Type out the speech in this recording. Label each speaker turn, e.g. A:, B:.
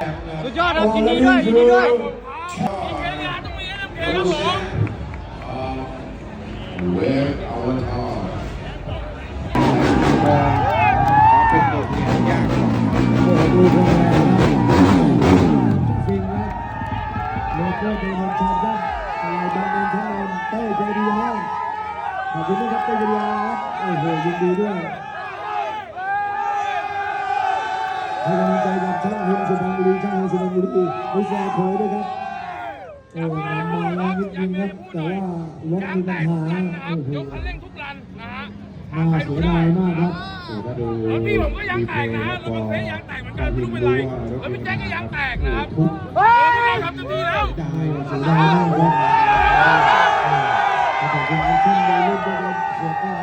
A: ยินดีด้วยยินดีด้วย
B: Where our town
C: เป็นบทเรียยาก
D: ดูดูฟินครับโลโก้เป็นคนชมครับอะไรบางเป็นทั้งนั้นเต้เจดียาขอบคุณนะครับเต้ยเจดียาครับโอ้โหยินดีด้วย ให้กำลังใจกับช่างหินสุพรรณบุรีช่างหินสุพรรณบุรีวิชาโผล่ด้วยครับโอ้นำมาแล้วนิดนึงครับแต่ว่ารถมีปัญหาโอ้โห
A: ยกคันเร่งทุกรันนะฮะ
D: น่าเสียดายมากครับ
C: ถ้าดู
A: แล้วพี่ผมก็ยางแตกนะฮะรถมันเป๊ะยางแตกเหมือนกันไม่รู้เป็นไรแล้วพี่แจ๊คก็ยางแตกนะครับ
D: ทุก
A: เฮ้ยทำเต็มที่แล้ว
C: ได้
D: เสียดายมากครับขอบคุณท่านในรุ่นพวกเรา